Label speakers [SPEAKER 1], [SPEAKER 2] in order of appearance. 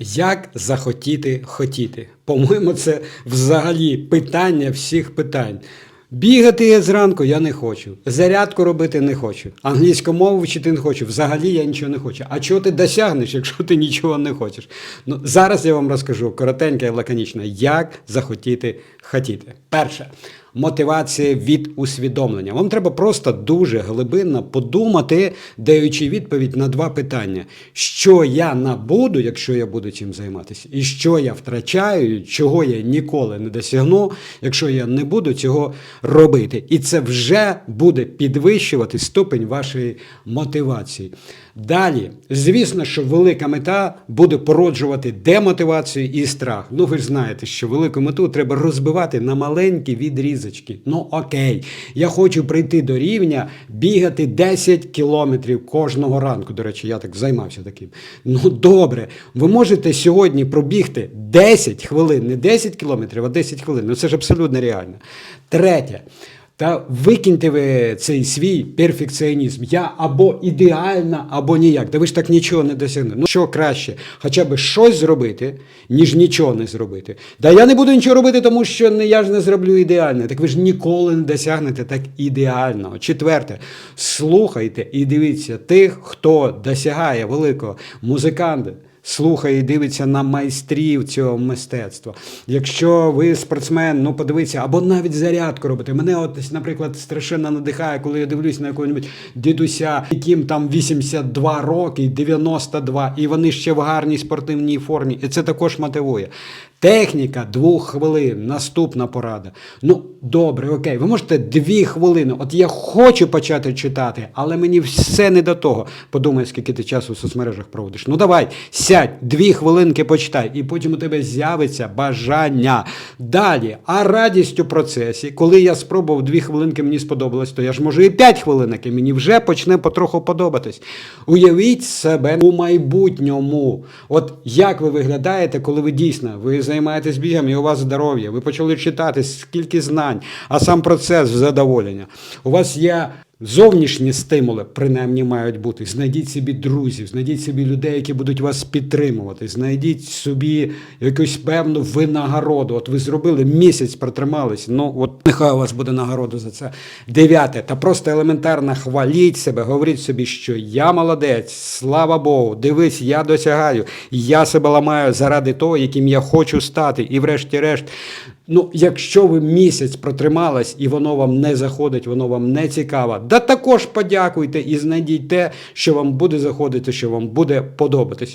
[SPEAKER 1] Як захотіти хотіти? По-моєму, це взагалі питання всіх питань. Бігати зранку я не хочу. Зарядку робити не хочу. Англійську мову вчити не хочу. Взагалі я нічого не хочу. А чого ти досягнеш, якщо ти нічого не хочеш? Ну, зараз я вам розкажу коротенько і лаконічно, як захотіти хотіти. Перше. Мотивація від усвідомлення. Вам треба просто дуже глибинно подумати, даючи відповідь на два питання: що я набуду, якщо я буду цим займатися, і що я втрачаю, чого я ніколи не досягну, якщо я не буду цього робити. І це вже буде підвищувати ступень вашої мотивації. Далі, звісно, що велика мета буде породжувати демотивацію і страх. Ну, ви ж знаєте, що велику мету треба розбивати на маленькі відрізочки. Ну окей, я хочу прийти до рівня бігати 10 кілометрів кожного ранку. До речі, я так займався таким. Ну добре, ви можете сьогодні пробігти 10 хвилин, не 10 кілометрів, а 10 хвилин. Ну це ж абсолютно реально. Третє. Та викиньте ви цей свій перфекціонізм. Я або ідеальна, або ніяк. Та ви ж так нічого не досягнете. Ну що краще, хоча б щось зробити, ніж нічого не зробити. Та я не буду нічого робити, тому що не, я ж не зроблю ідеально. Так ви ж ніколи не досягнете так ідеального. Четверте, слухайте і дивіться тих, хто досягає великого музиканта слухає і дивиться на майстрів цього мистецтва. Якщо ви спортсмен, ну подивіться, або навіть зарядку робити. Мене, от, наприклад, страшенно надихає, коли я дивлюсь на якого-небудь дідуся, яким там 82 роки, 92, і вони ще в гарній спортивній формі. І це також мотивує. Техніка двох хвилин, наступна порада. Ну, добре, окей, ви можете дві хвилини. От я хочу почати читати, але мені все не до того. Подумай, скільки ти часу в соцмережах проводиш. Ну давай, сядь, дві хвилинки почитай, і потім у тебе з'явиться бажання. Далі, а радість у процесі, коли я спробував дві хвилинки, мені сподобалось, то я ж можу і п'ять хвилинок, і мені вже почне потроху подобатись. Уявіть себе у майбутньому. От як ви виглядаєте, коли ви дійсно ви займаєтесь бігом і у вас здоров'я, ви почали читати, скільки знань, а сам процес задоволення. У вас є зовнішні стимули, принаймні мають бути. Знайдіть собі друзів, знайдіть собі людей, які будуть вас підтримувати. Знайдіть собі якусь певну винагороду. От ви зробили місяць, протримались. Ну от нехай у вас буде нагорода за це. Дев'яте. Та просто елементарно хваліть себе, говоріть собі, що я молодець, слава Богу, дивись, я досягаю, я себе ламаю заради того, яким я хочу стати. І врешті-решт. Ну, якщо ви місяць протримались і воно вам не заходить, воно вам не цікаво, да також подякуйте і знайдіть те, що вам буде заходити, що вам буде подобатись.